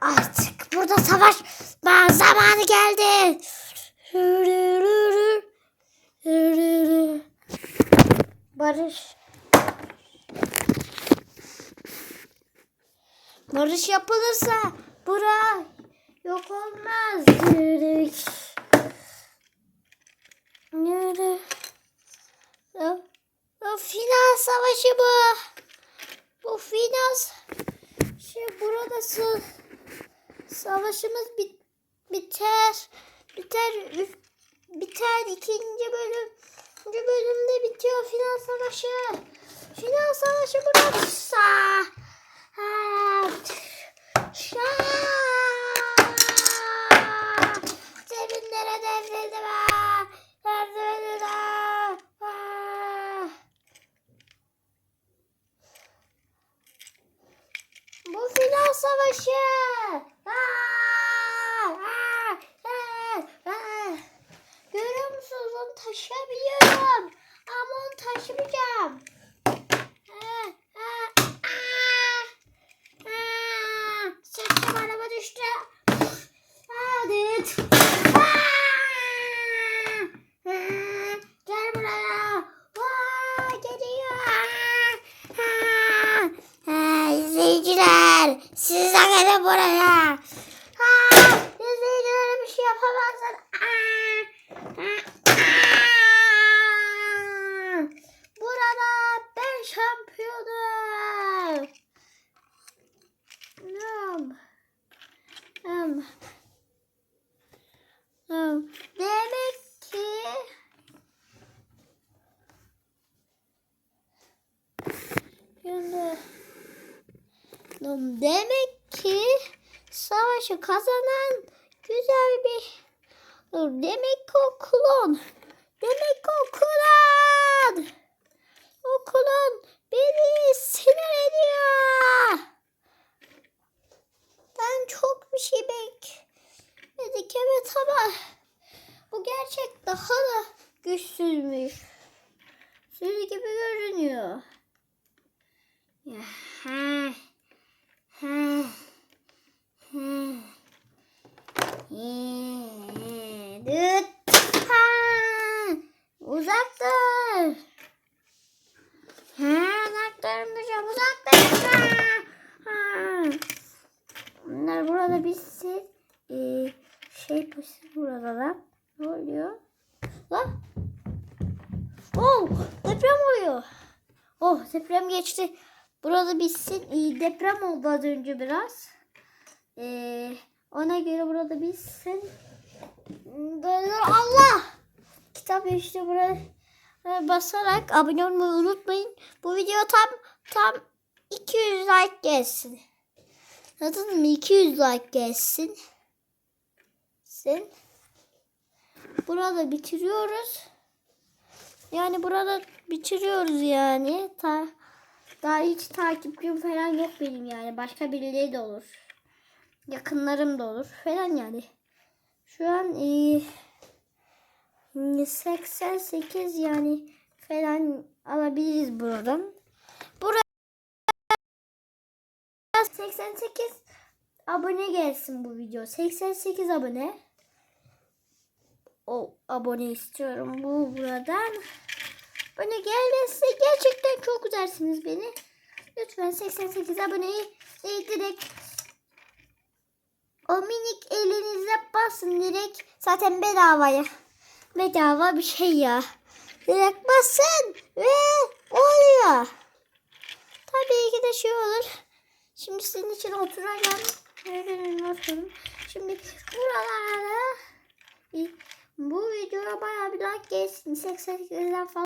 Artık burada savaş zamanı geldi. Barış. Barış yapılırsa bura yok olmaz. Yürü. Yürü. Ya, ya final savaşı bu. Bu final şey burada sı- savaşımız bit, biter. Biter. Biter ikinci bölüm. İkinci bölümde bitiyor final savaşı. Final savaşı burası. Savaşı. Aa! Aa! Aa! Aa! Görüyor musunuz? Onu taşıyabiliyorum. Ama onu taşımayacağım. Aa! Aa! Aa! Aa! Çektim araba düştü. Aa! Gel buraya. Aa! Geliyor. Aa! Aa! İzleyiciler siz de gelin buraya. Aa! İzleyicilere bir şey yapamazsın. Aa! Aa! Burada ben şampiyonum. Nam. Nam. Nam. Demek ki Şimdi Nam. Demek ki savaşı kazanan güzel bir Demek ki o klon. Demek ki o klon. O klon beni sinir ediyor. Ben çok bir şey bekledik evet ama bu gerçek daha da güçsüzmüş. Siz gibi görünüyor. Lan. Ne oluyor? Lan. Oh, deprem oluyor. Oh, deprem geçti. Burada bitsin. Ee, deprem oldu az önce biraz. Ee, ona göre burada bitsin. Allah! Kitap işte buraya basarak abone olmayı unutmayın. Bu video tam tam 200 like gelsin. Anladın mı? 200 like gelsin. Sen. Burada bitiriyoruz. Yani burada bitiriyoruz yani. Ta, daha hiç takipçim falan yok benim yani. Başka birileri de olur. Yakınlarım da olur falan yani. Şu an e, 88 yani falan alabiliriz buradan. Buraya 88 abone gelsin bu video. 88 abone. O abone istiyorum bu buradan. Abone gelmezse gerçekten çok üzersiniz beni. Lütfen 88 aboneyi e, direkt o minik elinize basın direkt. Zaten bedavaya. Bedava bir şey ya. Direkt basın ve oluyor. Tabii ki de şey olur. Şimdi sizin için oturacağım. Nereden oturalım. Şimdi buralara bu videoya bayağı bir like gelsin. 88'den falan.